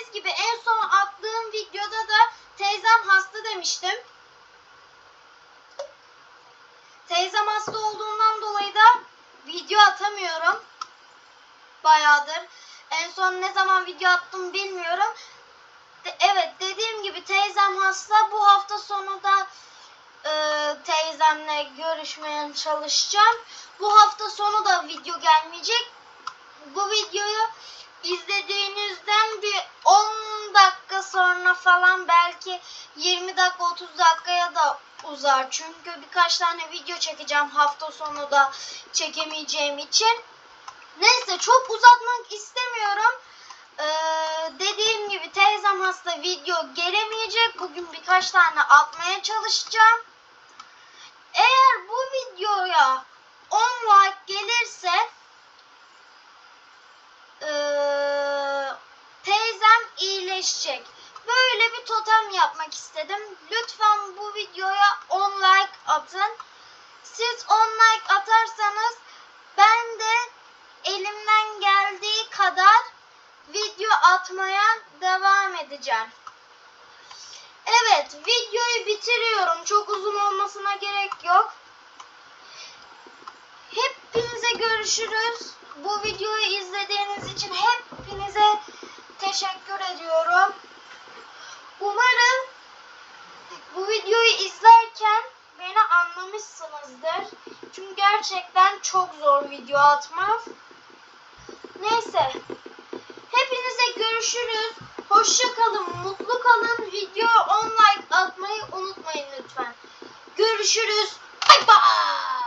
Bildiğiniz gibi en son attığım videoda da teyzem hasta demiştim. Teyzem hasta olduğundan dolayı da video atamıyorum. Bayağıdır. En son ne zaman video attım bilmiyorum. De evet dediğim gibi teyzem hasta. Bu hafta sonu da e, teyzemle görüşmeye çalışacağım. Bu hafta sonu da video gelmeyecek. Bu videoyu izlediğinizde falan belki 20 dakika 30 dakikaya da uzar. Çünkü birkaç tane video çekeceğim hafta sonu da çekemeyeceğim için. Neyse çok uzatmak istemiyorum. Ee, dediğim gibi teyzem hasta video gelemeyecek. Bugün birkaç tane atmaya çalışacağım. Eğer bu videoya 10 like gelirse eee, teyzem iyileşecek. Böyle bir totem yapmak istedim. Lütfen bu videoya 10 like atın. Siz 10 like atarsanız ben de elimden geldiği kadar video atmaya devam edeceğim. Evet, videoyu bitiriyorum. Çok uzun olmasına gerek yok. Hepinize görüşürüz. Bu videoyu izlediğiniz için hepinize teşekkür ediyorum. Umarım bu videoyu izlerken beni anlamışsınızdır. Çünkü gerçekten çok zor video atmak. Neyse. Hepinize görüşürüz. Hoşça kalın, mutlu kalın. Video 10 like atmayı unutmayın lütfen. Görüşürüz. Bay bay.